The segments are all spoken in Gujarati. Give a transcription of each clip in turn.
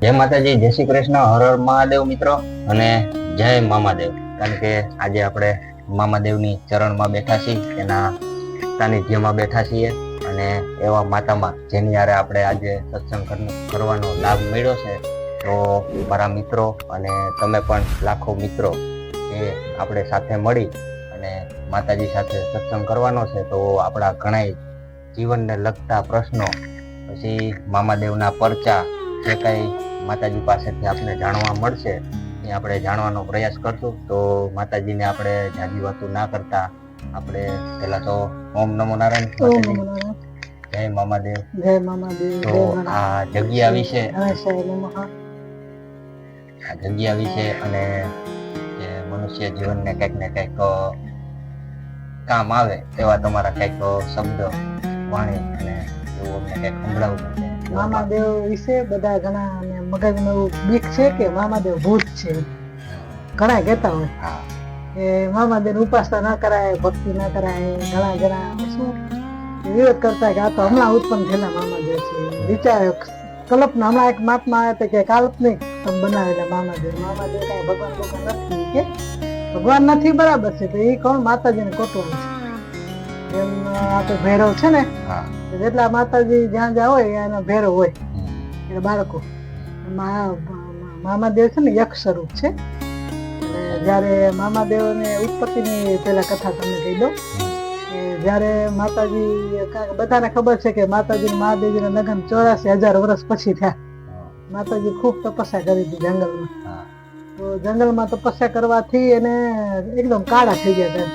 જય માતાજી, જય શ્રી કૃષ્ણ, હર હર મહાદેવ મિત્રો, અને જય મામાદેવ. કારણ કે આજે આપણે મામાદેવની ચરણમાં બેઠા છીએ, એના સાનિધ્યમાં બેઠા છીએ, અને એવા માતામાં જેની યારે આપણે આજે સત્સંગ કર- કરવાનો લાભ મળ્યો છે, તો મારા મિત્રો અને તમે પણ લાખો મિત્રો જે આપણે સાથે મળી અને માતાજી સાથે સત્સંગ કરવાનો છે, તો આપણા ઘણાય જીવનને લગતા પ્રશ્નો, પછી મામાદેવના પરચા, જે કંઈ માતાજી પાસેથી આપણે જાણવા મળશે એ આપણે જાણવાનો પ્રયાસ કરશું. તો માતાજીને આપણે જાજી વાતો ના કરતા આપણે પહેલા તો ઓમ નમો નારાયણ. જય મામાદેવ. જય મામાદેવ તો આ જગ્યા વિશે આ જગ્યા વિશે અને જે મનુષ્ય જીવનને કંઈક ને કંઈક કામ આવે એવા તમારા કંઈક શબ્દ વાણી અને એવું અમને કંઈક સંભળાવવું મામાદેવ વિશે બધા ઘણા એવું બીક છે કે મામાદેવ ભૂત છે? ઘણા કહેતા હોય. એ મામાદેવ ઉપાસના ના કરાય ભક્તિ ના કરાય ઘણા ઘણા શું? વિરોધ કરતા કે આ તો હમણાં ઉત્પન્ન થયેલા મામાદેવ છે. વિચાર કલ્પના હમણાં એક મહાત્મા આવ્યા હતા કે કાલ્પનિક તમે બનાવેલા મામાદેવ. મામાદેવ કાંઈ ભગવાન ભગવાન નથી કે? ભગવાન નથી બરાબર છે તો એ કોણ? માતાજીને કોટવાનું છે. એમ આપણે ભૈરવ છે ને? જેટલા માતાજી જ્યાં જ્યાં હોય એના ભેરો હોય. એટલે બાળકો. મામાદેવ છે ને યક્ષ સ્વરૂપ છે. જ્યારે મામાદેવને ઉત્પત્તિની પેલા કથા તમને કહી દો જ્યારે માતાજી બધાને ખબર છે કે માતાજી મહાદેવજીના લગ્ન ચોરાસી હજાર વર્ષ પછી થયા. માતાજી ખૂબ તપસ્યા કરી હતી જંગલમાં. તો જંગલમાં તપસ્યા કરવાથી એને એકદમ કાળા થઈ ગયા હતા.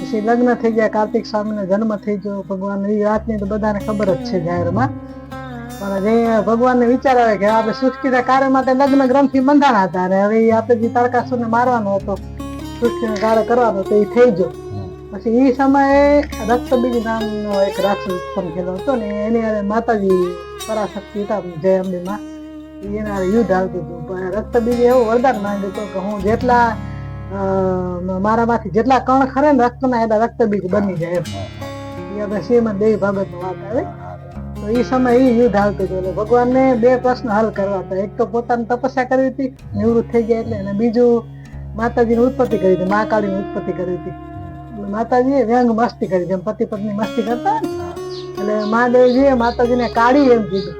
પછી લગ્ન થઈ ગયા કાર્તિક સ્વામીનો જન્મ થઈ ગયો ભગવાન એ વાતની તો બધાને ખબર જ છે જાહેરમાં. પણ જે ભગવાનને વિચાર આવે કે આપણે સૃષ્ટિના કાર્ય માટે લગ્ન ગ્રંથિ બંધાણા હતા અને હવે આપણે જે તારકાસુરને મારવાનો હતો સૃષ્ટિનો કાર્ય કરવાનો તો એ થઈ ગયો. પછી એ સમયે રક્તબીજ નામનો એક રાક્ષસ ઉત્પન્ન થયેલો હતો ને એની હારે માતાજી પરાશક્તિ હતા જય અંબીમાં એના યુદ્ધ આવતું હતું. પણ રક્તબીજે એવું વરદાન માંગ્યું હતું કે હું જેટલા મારામાંથી જેટલા કણ ખરે ને રક્તના એટલા રક્તબીજ બની જાય એમ. એ આપણે શ્રીમદ દેવી ભાગવતમાં વાત આવે. એ સમય એ યુદ્ધ આવતું હતું એટલે ભગવાનને બે પ્રશ્ન હલ કરવા હતા. એક તો પોતાની તપસ્યા કરવી હતી, નિવૃત્ત થઈ ગયા એટલે અને બીજું માતાજીની ઉત્પત્તિ કરી હતી મહાકાળીની ઉત્પત્તિ કરી હતી. માતાજીએ વ્યંગ મસ્તી કરી, જેમ પતિ પત્ની મસ્તી કરતા એટલે મહાદેવજીએ માતાજીને કાળી એમ કીધું.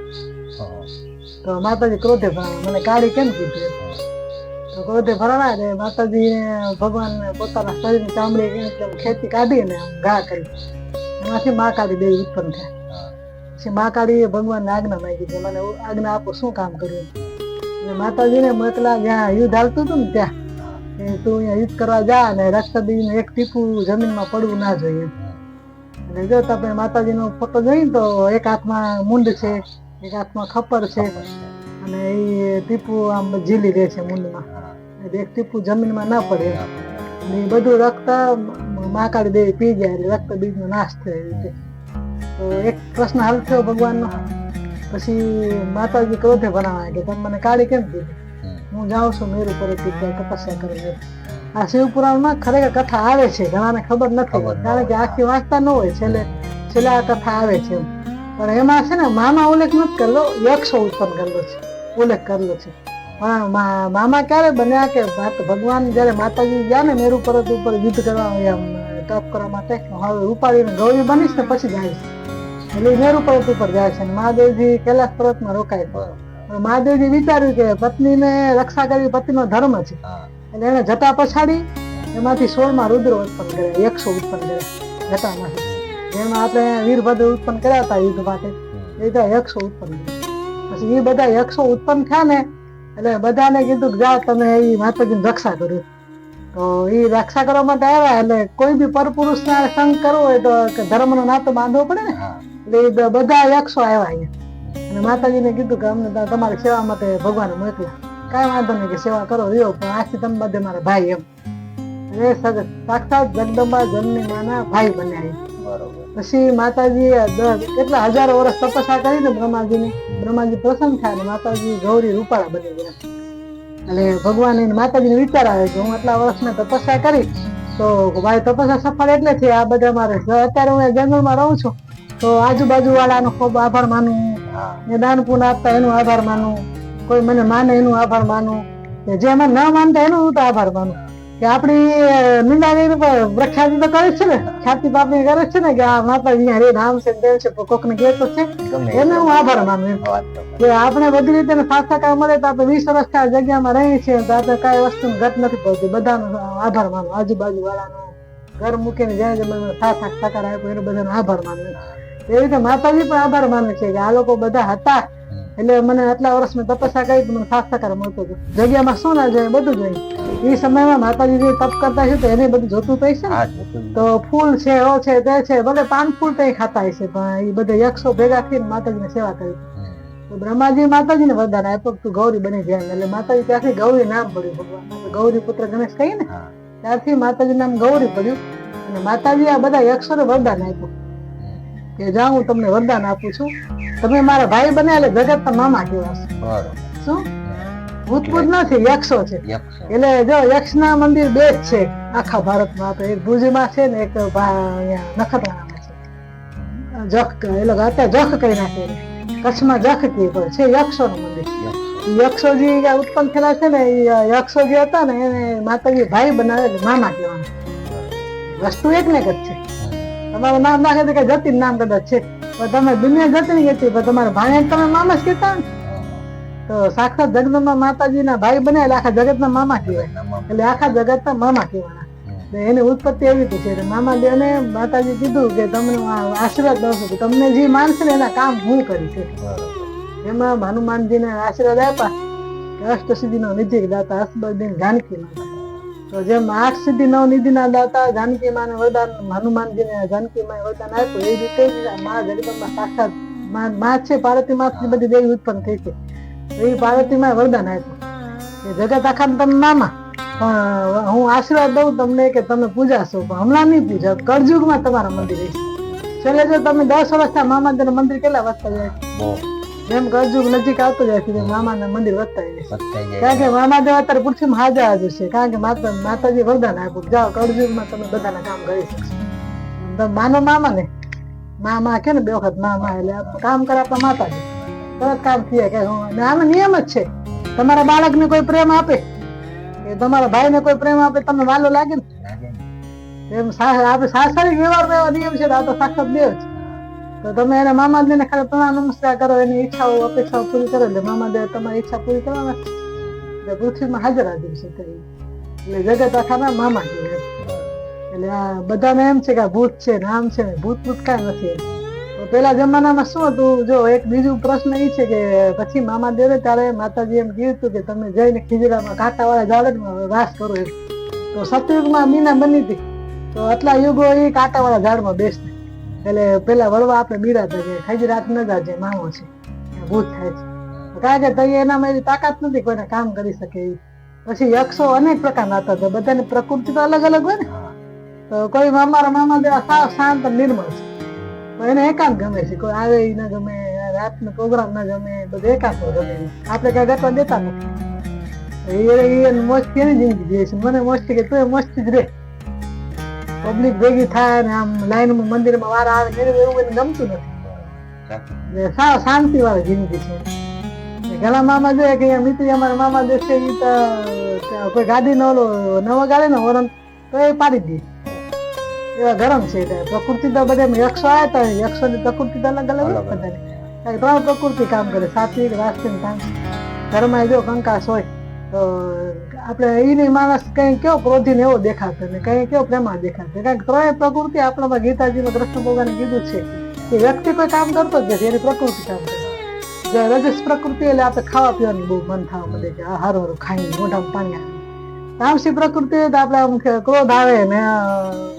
તો માતાજી ક્રોધે ભરાણા, મને કાળી કેમ કીધું તો ક્રોધે ભરાણા એટલે માતાજીને ભગવાન પોતાના શરીરની ચામડી ખેતી કાઢીને ઘા કરી. એમાંથી મહાકાળી દેવી ઉત્પન્ન થયા. પછી મહાકાળીએ ભગવાનને આજ્ઞા માંગી છે, મને આજ્ઞા આપો, શું કામ કર્યું? એટલે માતાજીને મતલા જ્યાં યુદ્ધ હાલતું હતું ને ત્યાં, એ તું અહીંયા યુદ્ધ કરવા જા અને રક્તબીજનું એક ટીપું જમીનમાં પડવું ના જોઈએ. અને જો તમે માતાજીનો ફોટો જોઈને તો એક હાથમાં મુંડ છે, એક હાથમાં ખપર છે, અને એ ટીપું આમ ઝીલી રહે છે મુંડમાં. એક ટીપું જમીનમાં ના પડે. અને એ બધું રક્ત મહાકાળી દેવી પી જાય એટલે રક્ત બીજનો નાશ થાય તો એક પ્રશ્ન હલ થયો ભગવાનનો. પછી માતાજી ક્રોધે ભરાવા કે તમે મને કાળી કેમ દીધી હું જાઉં છું મેરુ પર તપસ્યા કરું આ શિવપુરાણમાં ખરેખર કથા આવે છે ઘણાને ખબર નથી. કારણ કે આખી વાંચતા ન હોય છેલ્લે છેલ્લે આ કથા આવે છે પણ એમાં છે ને મામા ઉલ્લેખ નથી કરેલો યક્ષો ઉત્પન્ન કરેલો છે ઉલ્લેખ કરેલો છે. પણ મામા ક્યારે બન્યા કે ભગવાન જયારે માતાજી ગયા ને મેરુ પર્વત ઉપર યુદ્ધ કરવા તપ કરવા માટે હવે ઉપાડીને ગૌરી બનીશ ને પછી જાય છે. એટલે મેરુ પર્વત ઉપર જાય છે મહાદેવજી કૈલાસ પર્વતમાં રોકાય પણ મહાદેવજી વિચાર્યું કે પત્નીને રક્ષા કરવી પતિનો ધર્મ છે. એટલે એને જટા પછાડી એમાંથી સોળમાં રુદ્ર ઉત્પન્ન કરે એકસો ઉત્પન્ન કર્યા જટામાંથી જેમાં આપણે વીરભદ્ર ઉત્પન્ન કર્યા હતા યુદ્ધ માટે. એ બધા એકસો ઉત્પન્ન કર્યા. પછી એ બધા એકસો ઉત્પન્ન થયા ને એટલે બધાને કીધું કે જાઓ તમે એ માતાજીની રક્ષા કર્યું તો એ રક્ષા કરવા માટે આવ્યા એટલે કોઈ બી પરપુરુષને સંગ કરવો હોય તો કે ધર્મનો નાતો બાંધવો પડે ને. એટલે બધા એકસો આવ્યા અહીંયા. અને માતાજીને કીધું કે અમને તમારી સેવા માટે ભગવાન મોકલ્યા. કાંઈ વાંધો નહીં કે સેવા કરો રહ્યો પણ આથી તમે બધે મારા ભાઈ એમ. એ સાક્ષાત જગદંબા જમની માના ભાઈ બન્યા પછી માતાજી કેટલા હજારો વર્ષ તપસ્યા કરી ને બ્રહ્માજીની. બ્રહ્માજી પ્રસન્ન થયા અને માતાજી ગૌરી રૂપાળા બની ગયા. એટલે ભગવાન એને માતાજીને વિચાર આવે કે હું આટલા વર્ષ ને તપસ્યા કરી તો ભાઈ તપસ્યા સફળ એટલે થઈ આ બધા મારે અત્યારે હું જંગલમાં રહું છું. તો આજુબાજુ વાળાનો ખૂબ આભાર માનું. ને દાન પૂન આપતા એનો આભાર માનું. કોઈ મને માને એનું આભાર માનું. કે જે મને ન માનતા એનું હું તો આભાર માનું. કે આપણી ઉપર પ્રખ્યાતિ તો કરે છે ને. ખ્યાતિ પાપણી કરે છે ને કે આ માતા અહીંયા રે નામ છે દેવ છે. કોકને કહે તો છે. એને હું આભાર માનું કે આપણે બધી રીતે સાર્થક મળે તો આપણે વીસ વર્ષ જગ્યામાં રહીએ છીએ તો આપણે કઈ વસ્તુ ઘટ નથી પડતી. બધાનો આભાર માનું. આજુબાજુ વાળાનો ઘર મૂકીને જ્યાં જે મને સાથ સહકાર આપ્યો એનો બધાનો આભાર માનું. એવી રીતે માતાજી પણ આભાર માને છે કે આ લોકો બધા હતા. એટલે મને આટલા વર્ષ મેં તપસ્યા કરી મને ખાસ સકાર મળતો હતો. જગ્યામાં શું ના જોઈએ બધું જોઈએ એ સમયમાં માતાજી જે તપ કરતા છે તો એને બધું જોતું થઈ જ. તો ફૂલ છે ઓ છે તે છે ભલે પાન ફૂલ તો ખાતા હશે પણ એ બધા યક્ષો ભેગા થઈને માતાજીને સેવા કરી. તો બ્રહ્માજી માતાજીને વરદાન આપ્યું તું ગૌરી બની જાય. એટલે માતાજી ત્યાંથી ગૌરી નામ પડ્યું ભગવાન. ગૌરી પુત્ર ગણેશ કહી ને ત્યારથી માતાજી નામ ગૌરી પડ્યું અને માતાજી આ બધા યક્ષોને વરદાન આપ્યું. કે જા હું તમને વરદાન આપું છું. તમે મારા ભાઈ બને એટલે જગતના મામા કહેવાશે શું? ભૂતભૂત નથી યક્ષો છે. એટલે જો યક્ષના મંદિર બે જ છે આખા ભારતમાં તો એક ભુજમાં છે ને એક નખત્રાણામાં છે. જખ એટલે લોકો અત્યારે જખ કહી નાખે. કચ્છમાં જખ કી પર છે યક્ષોનું મંદિર. યક્ષો. ઈ યક્ષો જે ઉત્પન્ન થયેલા છે ને એ યક્ષો જે હતા ને એને માતાજી ભાઈ બનાવે મામા કહેવાના. વસ્તુ એક ને એક જ છે. તમારું નામ નાખે તો કે જતીન નામ કદાચ છે. પણ તમે દુનિયા જતી નહીં કહેતી પણ તમારા ભાઈ તમે મામા જ કહેતા ને. તો સાક્ષાત જગદંબા માતાજીના ભાઈ બને એટલે આખા જગતના મામા કહેવાય. એટલે આખા જગતના મામા કહેવાના. એની ઉત્પત્તિ એવી રીતે છે. મામા દેવને માતાજી કીધું કે તમને આશીર્વાદ દઉં છું તમને જે માનશે ને એના કામ હું કરીશ. છે એમાં હનુમાનજીને આશીર્વાદ આપ્યા. અષ્ટ સિદ્ધિનો નિધિક દાતા અસબરદીન જાનકી માતા. તો જેમ આઠ સિદ્ધિ નવ નિધિના દાતા જાનકી માને વરદાન, હનુમાનજીને જાનકી માએ વરદાન આપ્યું, એ રીતે મા જગદંબા સાક્ષાત મા- છે, પાર્વતી માથી બધી દેવી ઉત્પન્ન થઈ છે. એ પાર્વતી માએ વરદાન આપ્યું. એ જગત આખા તમે મામા, પણ હું આશીર્વાદ દઉં તમને કે તમે પૂજાશો પણ હમણાં નહીં પૂજા, કળજુગમાં તમારા મંદિર છેલ્લે જો તમે દસ વર્ષના મામા મંદિર કેટલા વધતા જાય? જેમ કળજુગ નજીક આવતો જાય છે મામાના મંદિર વધતા જાય. કારણ કે મામા દેવ અત્યારે પૃથ્વીમાં હાજર હાજર છે કારણ કે માતા માતાજી વરદાન આપ્યું. જાઓ કળજુગમાં તમે બધાના કામ કરી શકશો. તમે માનો મામા ને. મામા કે ને બે વખત મામા એટલે કામ કરે આપણા માતાજી. તરત કામ થયા કે હું આનો નિયમ જ છે. તમારા બાળકને કોઈ પ્રેમ આપે? કે તમારા ભાઈને કોઈ પ્રેમ આપે? તમને વાલો લાગે ને? એમ આપણે સાંસારિક વ્યવહારમાં એવા નિયમ છે તો આ તો સાક્ષાત દેવ છે તો તમે એને મામાદેવને ખાલી પ્રણામ નમસ્કાર કરો, એની ઈચ્છાઓ, અપેક્ષાઓ પૂરી કરો એટલે મામાદેવ તમારી ઈચ્છા પૂરી કરવાના. એટલે પૃથ્વીમાં હાજર હાજર છે. એટલે જગત આખાના મામા કહેવાય એટલે આ બધાને એમ છે કે ભૂત છે નામ છે ભૂત ભૂત કાંઈ નથી તો પેલા જમાનામાં શું હતું? જો એક બીજું પ્રશ્ન એ છે કે પછી મામા દેવે ત્યારે માતાજી એમ કીધું હતું કે તમે જઈને ખીજડામાં કાંટાવાળા ઝાડમાં વાસ કરો એમ. તો સતયુગમાં મીના બની હતી. તો આટલા યુગો એ કાંટાવાળા ઝાડમાં બેસતી એટલે પેલા વળવા આપણે બીડા કે ખાઈ રાત ન જાજે માવો છે. ભૂત થાય છે. કારણ કે તઈ એનામાં એવી તાકાત નથી કોઈને કામ કરી શકે પછી યક્ષો અનેક પ્રકારના હતા. તો બધાની પ્રકૃતિ તો અલગ અલગ હોય ને. તો કોઈ અમારા મામા દેવા સાવ શાંત નિર્મળ છે. તો એને એકાંત ગમે છે. કોઈ આવે ન ગમે રાતનો પ્રોગ્રામ ના ગમે બધું એકાંત ગમે. આપણે કઈ ગટવા દેતા નથી. એ એ એની જિંદગી જીવે છે. મને મોસ્ટ કે તું મોસ્ટ જ રે પબ્લિક ભેગી થાય ને આમ લાઈનમાં મંદિરમાં વાર આવે ને એવું એને ગમતું નથી. શાંતિ વાળી જિંદગી છે. ઘણા મામા જોઈએ કે અહીંયા મિત્રી અમારા મામા દેશે છે ઈ તો કોઈ ગાડી નો ઓલો નવા ગાડે ને વરણ તો એ પાડી દે. એવા ગરમ છે પ્રકૃતિ તો બધા યક્ષો આવ્યા હતા યક્ષોની પ્રકૃતિ તો અલગ અલગ. બધાની. ત્રણ પ્રકૃતિ કામ કરે સાત્વિક રાષ્ટ્રીય કામ ઘરમાં જો કંકાસ હોય આપણે એની માણસ કઈ કેવો ક્રોધી ને એવો દેખાતો ને કઈ કયો પ્રેમા દેખાતો કારણ કે ત્રણેય પ્રકૃતિ આપણામાં ગીતાજીમાં કૃષ્ણ ભગવાને કીધું છે. કે વ્યક્તિ કોઈ કામ કરતો જ નથી, એની પ્રકૃતિ કામ કરે. જે રજસ પ્રકૃતિ એટલે આપણે ખાવા પીવાનું બહુ મન થવા મળે કે હારું હારું ખાઈને મોઢામાં પાણી આવે. તામસી પ્રકૃતિ તો આપણે આમ ક્રોધ આવે ને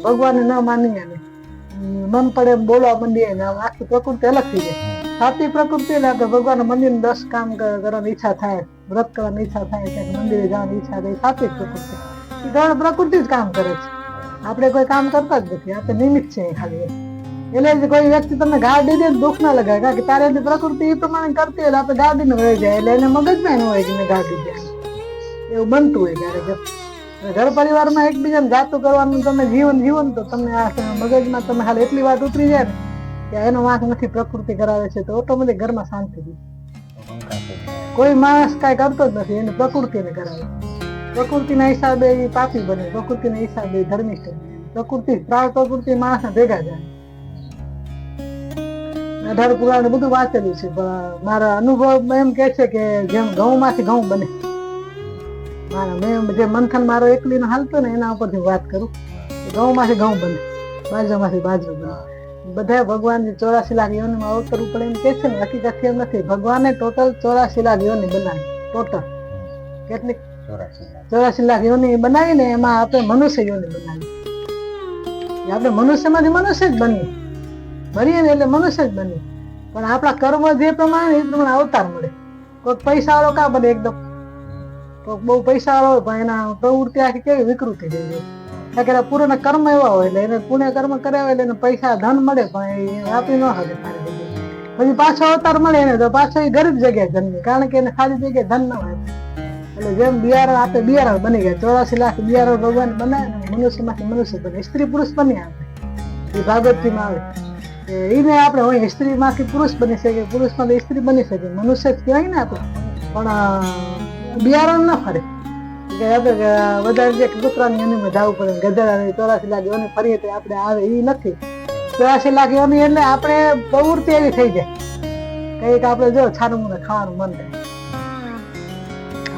ભગવાનને ન માનીએ ને. મન પડે એમ બોલવા માંડીએ ને, આમ આખી પ્રકૃતિ અલગ થઈ જાય. સાચી પ્રકૃતિ ને આપણે ભગવાન મંદિર દસ કામ કરવાની ઈચ્છા થાય, વ્રત કરવાની ઈચ્છા થાય કે મંદિરે જવાની ઈચ્છા થાય સાચી પ્રકૃતિ. પ્રકૃતિ જ કામ કરે છે. આપણે કોઈ કામ કરતા જ નથી, આપણે નિમિત્ત છે ખાલી એટલે જ કોઈ વ્યક્તિ તમને ગાડી દે દુઃખ ના લગાય કારણ કે તારે એની પ્રકૃતિ એ પ્રમાણે કરતી હોય આપણે ગાડી ને વહી જાય, એટલે એને મગજમાં એનું હોય કે મેં ગાડી દે એવું બનતું હોય ક્યારેક ઘર પરિવારમાં એકબીજાને જાતું કરવાનું તમે જીવન જીવન તો તમને આ મગજમાં તમે ખાલી એટલી વાત ઉતરી જાય ને એનો વાંક નથી, પ્રકૃતિ કરાવે છે, તો ઓટોમેટિક ઘરમાં શાંતિ કોઈ માણસ કાંઈ કરતો જ નથી, એને પ્રકૃતિને કરાવે પ્રકૃતિના હિસાબે એ પાપી બને, પ્રકૃતિના હિસાબે એ બને. પ્રકૃતિ, પ્રાણ, પ્રકૃતિ માણસને ભેગા જાય અઢાર પુરાણ બધું વાંચેલું છે, પણ મારા અનુભવ એમ કે છે કે જેમ ઘઉંમાંથી ઘઉં બને, મારા મેં જે મંથન મારો એકલીનો હાલતો ને એના ઉપરથી વાત કરું. ઘઉંમાંથી ઘઉં બને, બાજરામાંથી બાજરો બધા ભગવાન ચોરાશીલા યોનિમાં અવતરવું પડે એમ કે છે ને હકીકત એમ નથી. ભગવાને ટોટલ ચોરાશીલા યોની બનાવી ટોટલ કેટલીક ચોરાશીલા યોની બનાવીને એમાં આપણે મનુષ્ય યોની બનાવી. આપણે મનુષ્યમાંથી મનુષ્ય જ બનીએ. ભરીએ ને એટલે મનુષ્ય જ બનીએ. પણ આપણા કર્મ જે પ્રમાણે એ પ્રમાણે અવતાર મળે. કોઈક પૈસા વાળો કા બને એકદમ? કોઈક બહુ પૈસા વાળો પણ એના પ્રવૃત્તિ આખી કેવી વિકૃતિ થઈ જાય? કે પૂર્ણ કર્મ એવા હોય એટલે એને પુણ્ય કર્મ હોય એટલે એને પૈસા ધન મળે, પણ એ આપી ન શકે પછી પાછો અવતાર મળે એને, તો પાછો એ ગરીબ જગ્યાએ જન્મે, કારણ કે એને સારી જગ્યાએ ધન ન હોય. એટલે જેમ બિયારણ આપે, બિયારણ બની ગયા, ચોરાસી લાખ બિયારણ ભગવાન બનાવે મનુષ્યમાંથી મનુષ્ય બને, સ્ત્રી પુરુષ બની આપે એ ભાગવતજીમાં આવે. એને આપણે હોય સ્ત્રી માંથી પુરુષ બની શકે પુરુષમાંથી સ્ત્રી બની શકે, મનુષ્ય કહેવાય ને આપણે. પણ બિયારણ ન ફરે. વધારે જે કૂતરાની એને જવું પડે. ગધેડા ચોરાસી લાગે અને ફરી તે આપણે આવે એ નથી. ચોરાસી લાગે યોની એટલે આપણે પ્રવૃત્તિ એવી થઈ જાય. કંઈક આપણે જો છાનું મને ખાવાનું મન થાય.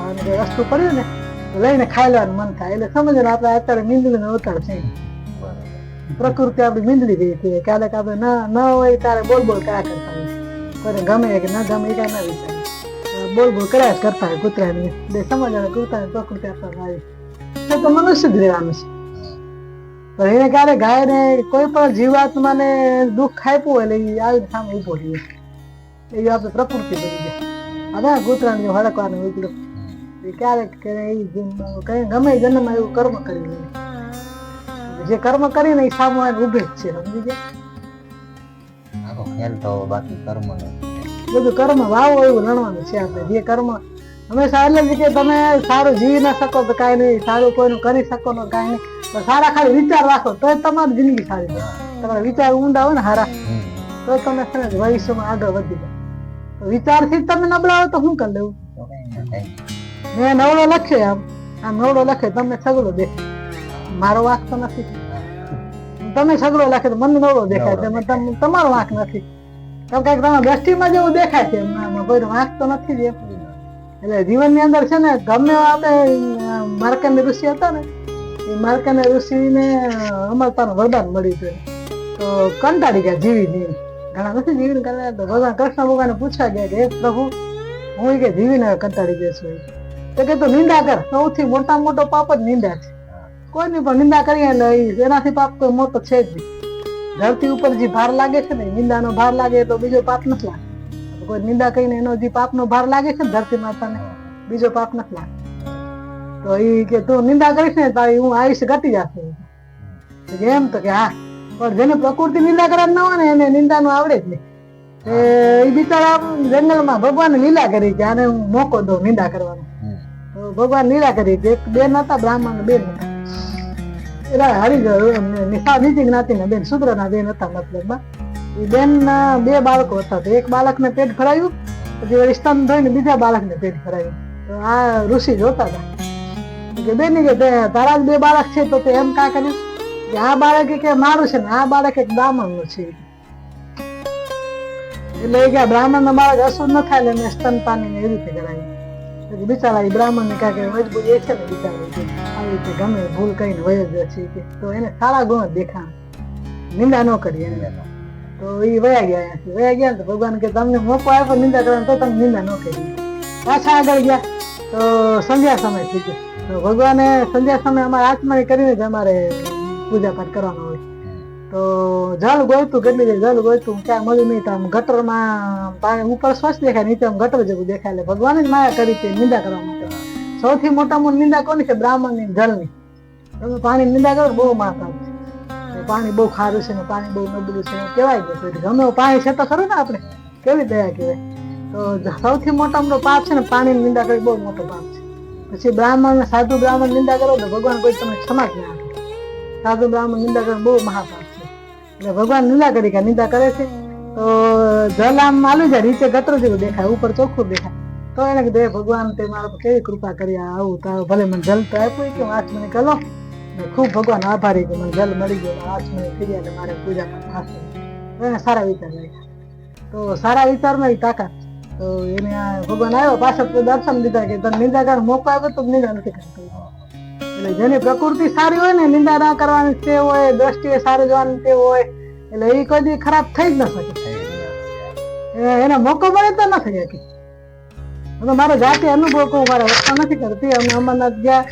અને જે વસ્તુ પડ્યું ને લઈને ખાઈ લેવાનું મન થાય. એટલે સમજે ને આપણે અત્યારે મીંદડીનો અવતાર છે. પ્રકૃતિ આપણી મીંદડી ગઈ હતી ક્યારેક આપણે ના ન હોય ત્યારે બોલ બોલ કયા કરતા હોય. કોઈને ગમે કે ન ગમે એ કાંઈ ના વિચારે. બોલ બોલ કર્યા કરતા હોય કૂતરાની. એટલે સમજવાનું કૂતરાની પ્રકૃતિ આપણને આવી તો તો મનુષ્ય જ રહેવાનું છે. પણ એને ક્યારે ગાય ને કોઈ પણ જીવાત્માને દુઃખ આપ્યું હોય એટલે એ આવી સામે ઊભો રહ્યો. એ આપણે પ્રકૃતિ બની જાય હવે કૂતરાને હડકવાનું ઉતરો એ ક્યારેક કઈ ગમે જન્મ એવું કર્મ કરી લે. જે કર્મ કરીને એ સામે ઉભે જ છે, સમજી ગયા? આખો તો બાકી કર્મ બધું કર્મ વાવો એવું લણવાનું છે આપણે. જે કર્મ હંમેશા એટલે જ કે તમે સારું જીવી ના શકો તો કાંઈ નહીં સારું કોઈનું કરી શકો તો કાંઈ નહીં. તો સારા ખાલી વિચાર રાખો તો તમારી જિંદગી સારી જાય તમારા વિચાર ઊંડા હોય ને સારા તો તમે છે ને ભવિષ્યમાં આગળ વધી જાય તો વિચારથી તમે નબળાવો તો શું કરી લેવું? મેં નવડો લખ્યો આમ. આમ નવડો લખે તમને સગડો દેખાય. મારો વાંક તો નથી. તમે સગડો લખે તો મને નવડો દેખાય તમારો વાંક નથી. તો કંઈક તમે દ્રષ્ટિમાં જેવું દેખાય છે. કોઈનો વાંક તો નથી જ. એટલે જીવનની અંદર છે ને ગમે આપણે માર્કંડ ઋષિ હતા ને એ માર્કંડ ઋષિને અમરતાનું વરદાન મળ્યું હતું તો કંટાળી ગયા જીવી જીવી ઘણા નથી જીવીને કંટાળ્યા તો ભગવાન કૃષ્ણ ભગવાનને પૂછવા ગયા કે હે પ્રભુ હું કે જીવીને કંટાળી ગયો છું. તો કે તો નિંદા કર. સૌથી મોટા મોટો પાપ જ નિંદા છે. કોઈની પણ નિંદા કરીએ એટલે એનાથી પાપ કોઈ મોટો છે જ નહીં. ધરતી ઉપર જે ભાર લાગે છે ને નિંદાનો ભાર લાગે તો બીજો પાપ નથી લાગે કોઈ નિંદા કહીને એનો જે પાપનો ભાર લાગે છે ને ધરતી માતાને બીજો પાપ નથી લાગે તો એ કે તું નિંદા કરીશ ને તારી હું આયુષ્ય ઘટી જશે. એમ તો કે હા પણ જેને પ્રકૃતિ નિંદા કરવા ના હોય ને એને નિંદાનું આવડે જ નહીં. એ બિચારા જંગલમાં ભગવાન લીલા કરી કે આને હું મોકો દઉં નિંદા કરવાનો. તો ભગવાન લીલા કરી કે એક બેન હતા બ્રાહ્મણ બે બેન હતા એના હારી ગયો એમને. નિશા નીચી જ્ઞાતિના બેન શુદ્રના બેન હતા મતલબમાં. એ બેનના બે બાળકો હતા. તો એક બાળકને પેટ ભરાયું, પછી વળી સ્તન થઈને બીજા બાળકને પેટ ભરાયું. તો આ ઋષિ જોતા હતા. કે બેન કે તારા બે બાળક છે તો તે એમ કા કર્યું કે આ બાળક કે મારું છે ને, આ બાળક એક બ્રાહ્મણનું છે. એટલે કે બ્રાહ્મણ નો બાળક અસુર ન થાય એટલે મેં સ્તનપાની એવી રીતે કરાવી પછી બિચારા એ બ્રાહ્મણ ને કાંઈક મજબૂરી એ છે ને બિચારા આવી રીતે ગમે ભૂલ કરીને વયો જ છે કે તો એને સારા ગુણ દેખાણ. નિંદા ન કરી એને તો એ વયા ગયા અહીંયાથી. વયા ગયા તો ભગવાન કે તમને મોકો આપ્યો નિંદા કરવાનું તો તમે નિંદા ન કરી. પાછા આગળ ગયા. તો સંધ્યા સમય થઈ ગયો. ભગવાને સંધ્યા સમય અમારે આત્માની કરીને જ અમારે પૂજા પાઠ કરવાનો તો જલ ગોયતું, ગમે તે જલ ગોયતું, ક્યાં મળ્યું નહીં તો આમ ગટરમાં પાણી ઉપર સ્વચ્છ દેખાય નીચે આમ ગટર જેવું દેખાય. એટલે ભગવાન જ માયા કરી છે નિંદા કરવા માટે. સૌથી મોટા મોટી નિંદા કોની છે? બ્રાહ્મણની જળની તમે પાણી નિંદા કરો બહુ માતા છે. પાણી બહુ ખારું છે ને પાણી બહુ નબળું છે કેવાય જશે ગમે પાણી છે તો ખરું ને આપણે. કેવી દયા કહેવાય. તો સૌથી મોટા મોટો પાપ છે ને પાણીની નિંદા કરવી બહુ મોટો પાપ છે. પછી બ્રાહ્મણ સાધુ બ્રાહ્મણ નિંદા કરો તો ભગવાન કોઈ તમને ક્ષમા જ ના સાધુ બ્રાહ્મણ નિંદા કરે બહુ મહાપાપ એટલે ભગવાન નિંદા કરી કે નિંદા કરે છે. તો જલ આમ આલું જાય, નીચે ગતરો જેવું દેખાય, ઉપર ચોખ્ખું દેખાય. તો એને કીધું "હે ભગવાન, તે મારા કેવી કૃપા કરી આવું તારું ભલે મને જલ તો આપ્યું કે આઠ મને કલો. ખૂબ ભગવાન આભારી કે મને જલ મળી ગયો આઠ મને થઈ અને મારે પૂજા કરવાની તો એને સારા વિચાર લાગ્યા. તો સારા વિચારમાં ઈ તાકાત. તો એને ભગવાન આવ્યો, પાછળ દર્શન દીધા કે તને નિંદા કરવા મોકો આવ્યો તો નિંદા નથી કરતો. એટલે જેની પ્રકૃતિ સારી હોય ને નિંદા ના કરવાની તે હોય દ્રષ્ટિએ સારી જોવાની તે હોય એટલે એ કોઈ દી ખરાબ થઈ જ ન શકે. એને મોકો મળે તો ન થઈ શકે હવે મારો જાતે અનુભવ કહું મારે વસ્તુ નથી કરતી. અમે અમરનાથ ગયા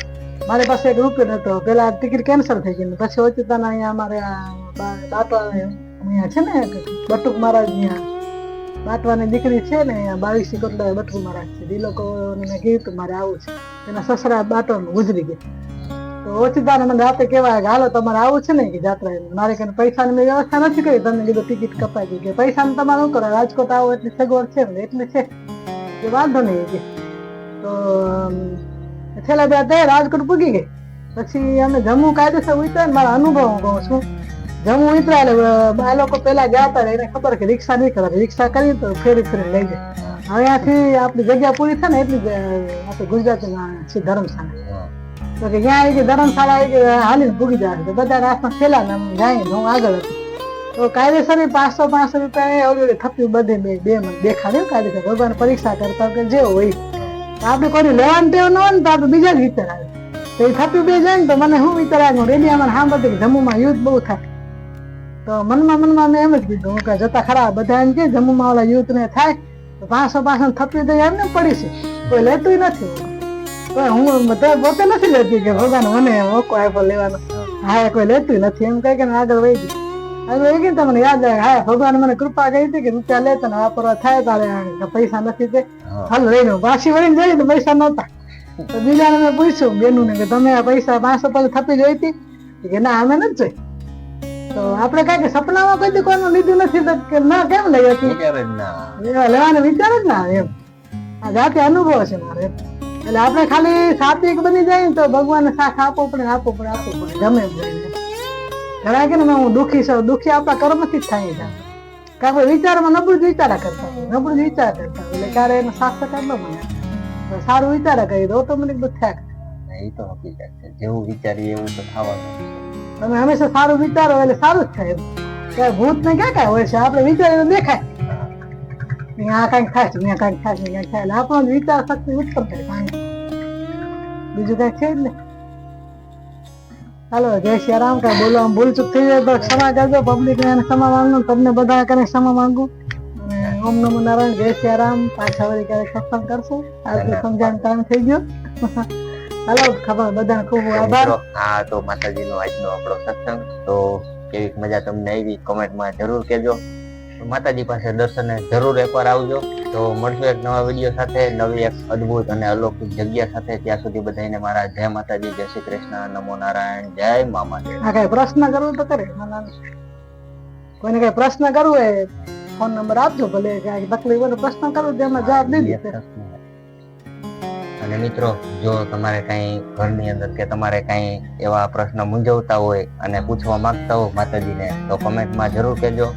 મારી પાસે એક રૂપિયો નતો પેલા ટિકિટ કેન્સલ થઈ ગઈ પછી ઓચિતાના અહીંયા અમારે બાપા અહીંયા છે ને બટુક મહારાજ ત્યાં બાટવાની દીકરી છે ને બાવીસી કોટલા બટુક રાખશે એ લોકો મેં કીધું મારે આવું છે. એના સસરા બાટવાનું ગુજરી ગયા. તો ઓછીદાર મને રાતે કહેવાય કે, હાલો, તમારે આવું છે ને કે જાત્રા મારે કઈ પૈસાની મેં વ્યવસ્થા નથી કરી. તમને કીધું ટિકિટ કપાઈ ગઈ કે, પૈસાનું તમારે શું કરો રાજકોટ આવો એટલી સગવડ છે ને, એટલી છે. કે વાંધો નહીં કે. તો છેલ્લા બે રાજકોટ પૂગી ગઈ પછી અમે જમ્મુ કાયદેસર ઉતર મારા અનુભવ હું કહું છું. જમ્મુ ઉતર્યા એટલે આ લોકો પેલા ગયા હતા એને ખબર કે રિક્ષા નહીં કરે રિક્ષા કરી તો ફેરી ફેરી લઈ જાય હવે અહીંયાથી આપણી જગ્યા પૂરી થાય ને, એટલી આપણે ગુજરાતમાં ધર્મશાળા. તો કે ત્યાં આવી ધર્મશાળા, આવી હાલીને ભૂગી જાય તો બધા રાસ્તા થેલા ને જાય હું આગળ હતો. તો કાયદેસર ઈ પાંચસો પાંચસો રૂપિયા એ ઓલી ઓલી થપ્યું બધે બે બે મને દેખાડ્યું કાયદેસર ભગવાન પરીક્ષા કરતા કે જે હોય. આપણે કોઈ લેવાનું ટેવ ન હોય ને, તો આપણે બીજા જ વિચાર આવે. તો એ થપ્યું બે જાય ને તો મને શું વિચાર આવ્યો, રેડિયામાં સાંભળતું જમ્મુમાં યુદ્ધ બહુ થાય. તો મનમાં મનમાં મેં એમ જ કીધું કે જતા ખરા બધા એમ કે જમ્મુમાં ઓલા યુથ ને થાય તો પાછો પાછો થપી તો એમને પડી છે કોઈ લેતું નથી. તો હું બધા પોતે નથી લેતી કે ભગવાન મને મોકો આપ્યો લેવાનો. હા કોઈ લેતું નથી. એમ કઈ કે આગળ વહી ગયું. આગળ વહી ગઈ ને મને યાદ આવે. હા ભગવાન મને કૃપા કરી હતી કે રૂપિયા લેતા ને વાપરવા થાય તારે પૈસા નથી તે. હાલ રહી લો. પાછી વળીને જઈ તો પૈસા નહોતા. તો બીજાને મેં પૂછ્યું બેનું ને કે તમે આ પૈસા પાંચસો પછી થપી જોઈ હતી કે ના અમે નથી જોઈ. તો આપણે કઈ સપનામાં કોઈ દી કોઈનું લીધું નથી તો કે ના કેમ લઈ હતી લેવાનો વિચાર જ ના એમ. આ જાતે અનુભવ છે મારે. એટલે આપણે ખાલી સાત્વિક બની જાય ને તો ભગવાન સાથ આપો પડે આપો પણ પડે આપવો પડે ગમે ઘણા કે ને હું દુઃખી છું દુઃખી આપણા કર્મથી જ થાય છે. કે આપણે વિચારમાં નબળું જ વિચારા કરતા હોય નબળું જ વિચાર કરતા હોય. એટલે ક્યારે એનો સાથ સકાર ન બને સારું વિચારા કરીએ તો ઓટોમેટિક બધું થયા. કરે. એ તો હકીકત છે. જેવું વિચારીએ એવું તો થવાનું છે. તમે હંમેશા સારું વિચારો એટલે સારું જ થાય એમ. ભૂત ને ક્યાં કાંઈ હોય છે? આપણે વિચારીને દેખાય. અહીંયા કાંઈક થાય છે, અહીંયા કાંઈક થાય છે, અહીંયા થાય એટલે આપણો વિચાર શક્તિ ઉત્પન્ન થાય પાણી બીજું કાંઈ છે જ ને હાલો, જય શ્રી રામ. કાંઈ બોલો આમ ભૂલ ચૂક થઈ જાય તો ક્ષમા કરજો. પબ્લિક ને ક્ષમા માંગુ તમને બધા કરે ક્ષમા માંગુ. ઓમ નમો નારાયણ. જય શ્રી રામ. પાછા વળી ક્યારેક સત્સંગ કરશું. આજે સમજાણ ટાઈમ થઈ ગયો. હાલો ખબર બધાને ખૂબ આભાર. હા તો માતાજીનો આજનો આપણો સત્સંગ. તો કેવી મજા તમને આવી કોમેન્ટમાં જરૂર કહેજો. માતાજી પાસે દર્શને જરૂર એકવાર આવજો. તો મળશું એક નવા વીડિયો સાથે નવી એક અદ્ભુત અને અલૌકિક જગ્યા સાથે. ત્યાં સુધી બધાને મારા જય માતાજી જય શ્રી કૃષ્ણ નમો નારાયણ જય મામા કઈ પ્રશ્ન કરવો તો કરે કોઈને કઈ પ્રશ્ન કરવો હોય ફોન નંબર આપજો ભલે કઈ તકલીફ હોય પ્રશ્ન કરવો તેમાં જવાબ દઈ દીધો અને મિત્રો જો તમારે કઈ ઘરની અંદર કે તમારે કઈ એવા પ્રશ્ન મૂંઝવતા હોય અને પૂછવા માંગતા હો માતાજીને તો કમેન્ટમાં જરૂર કહેજો.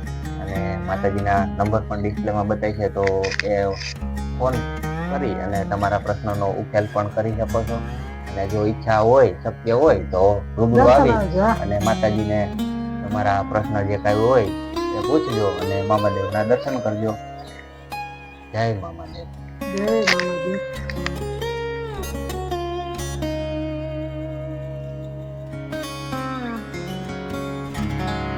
અને માતાજીના નંબર પણ ડિસ્પ્લેમાં બતાવી છે તો એ ફોન કરી અને તમારા પ્રશ્નનો ઉકેલ પણ કરી શકો છો. અને જો ઈચ્છા હોય શક્ય હોય તો રૂબરૂ આવી અને માતાજીને તમારા પ્રશ્ન જે કાંઈ હોય એ પૂછજો અને મામાદેવના દર્શન કરજો. જય મામાદેવ. જય મામાજી